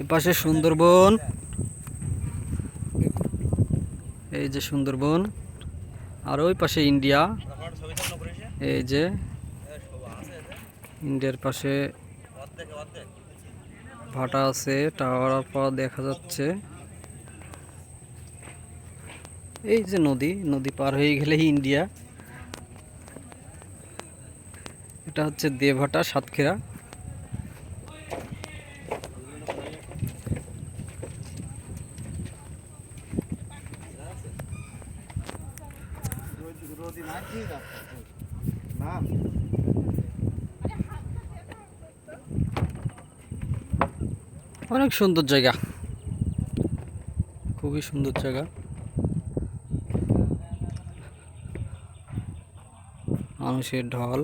এপাশে সুন্দরবন। এই যে সুন্দরবন। আর ওই পাশে ইন্ডিয়া। এই যে ইন্ডিয়ার পাশে ভাটা আছে, টাওয়ার পর দেখা যাচ্ছে। এই যে নদী নদী পার হয়ে গেলে ইন্ডিয়া। এটা হচ্ছে দেবহাটা সাতক্ষীরা। অনেক সুন্দর জায়গা। খুবই সুন্দর জায়গা। মানুষের ঢল।